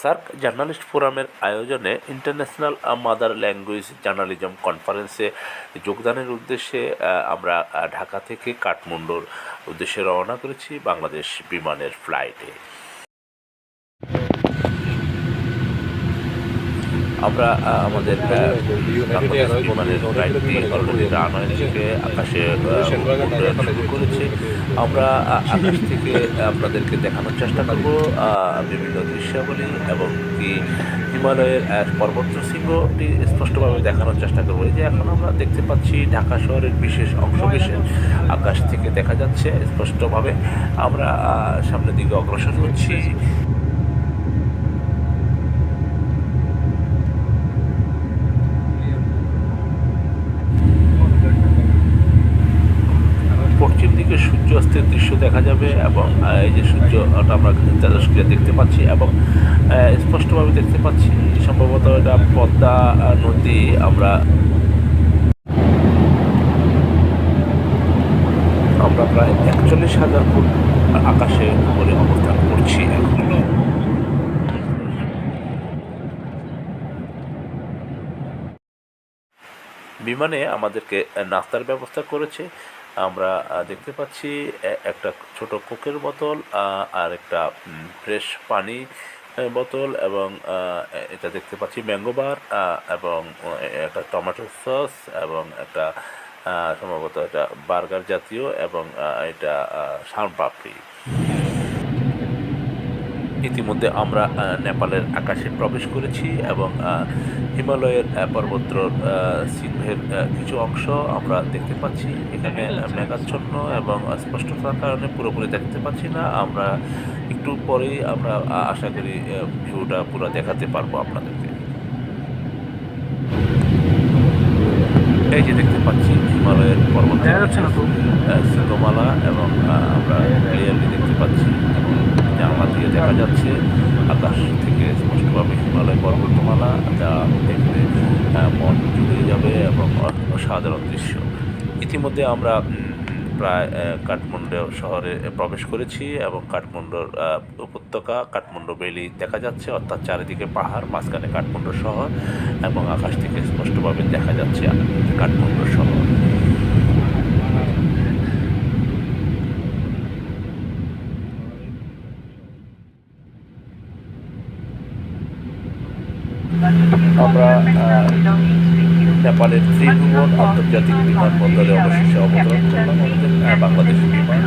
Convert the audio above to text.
SAARC journalist ফোরামের আয়োজনে international mother language journalism কনফারেন্সে যোগদানের উদ্দেশ্যে আমরা ঢাকা থেকে কাঠমান্ডুর উদ্দেশ্যে রওনা করেছি বাংলাদেশ বিমানের ফ্লাইটে। আমরা আমাদের বিমানের ফ্লাইটটি অলরেডি রানওয়ে থেকে আকাশে শুরু করেছে। আমরা আকাশ থেকে আপনাদেরকে দেখানোর চেষ্টা করব বিভিন্ন দৃশ্যাবলী এবং কি হিমালয়ের পর্বত শৃঙ্গটি স্পষ্টভাবে দেখানোর চেষ্টা করব। এই যে এখন আমরা দেখতে পাচ্ছি ঢাকা শহরের বিশেষ অংশ বিশেষ আকাশ থেকে দেখা যাচ্ছে স্পষ্টভাবে। আমরা সামনের দিকে অগ্রসর হচ্ছি। পশ্চিম দিকে সূর্য অস্তের দৃশ্য দেখা যাবে এবং এই যে সূর্যটা আমরা তেজস্ক্রিয়া দেখতে পাচ্ছি এবং স্পষ্টভাবে দেখতে পাচ্ছি সম্ভবত এটা পদ্মা নদী আমরা আমরা প্রায় একচল্লিশ হাজার ফুট আকাশে উপরে অবস্থান করছি এখন। বিমানে আমাদেরকে নাস্তার ব্যবস্থা করেছে। আমরা দেখতে পাচ্ছি একটা ছোট কোকের বোতল আর একটা ফ্রেশ পানি বোতল এবং এটা দেখতে পাচ্ছি ম্যাঙ্গো বার এবং একটা টমেটো সস এবং একটা সম্ভবত এটা বার্গার জাতীয় এবং এটা শান পাপড়ি ইতিমধ্যে আমরা নেপালের আকাশে প্রবেশ করেছি এবং হিমালয়ের পর্বত্র সিংহের কিছু অংশ আমরা দেখতে পাচ্ছি। এখানে মেঘাচ্ছন্ন এবং স্পষ্টতার কারণে পুরোপুরি দেখতে পাচ্ছি না। আমরা একটু পরেই আমরা আশা করি ভিউটা পুরো দেখাতে পারব আপনাদেরকে। এই যে দেখতে পাচ্ছি হিমালয়ের পর্বত সিংহমালা এবং আমরা ক্লিয়ারলি দেখতে পাচ্ছি। দেখা যাচ্ছে। আকাশ থেকে স্পষ্টভাবে হিমালয় পর্বতমালা, যা দেখলে মন জুড়ে যাবে এবং অসাধারণ দৃশ্য। ইতিমধ্যে আমরা প্রায় কাঠমান্ডু শহরে প্রবেশ করেছি এবং কাঠমান্ডুর উপত্যকা, কাঠমান্ডু বেলি দেখা যাচ্ছে, অর্থাৎ চারিদিকে পাহাড়, মাঝখানে কাঠমান্ডু শহর এবং আকাশ থেকে স্পষ্টভাবে দেখা যাচ্ছে কাঠমান্ডু শহর। আমরা নেপালের ত্রিভুবন আন্তর্জাতিক বিমানবন্দরে অবশেষে অবতরণ করলাম। আমাদের বাংলাদেশ বিমান।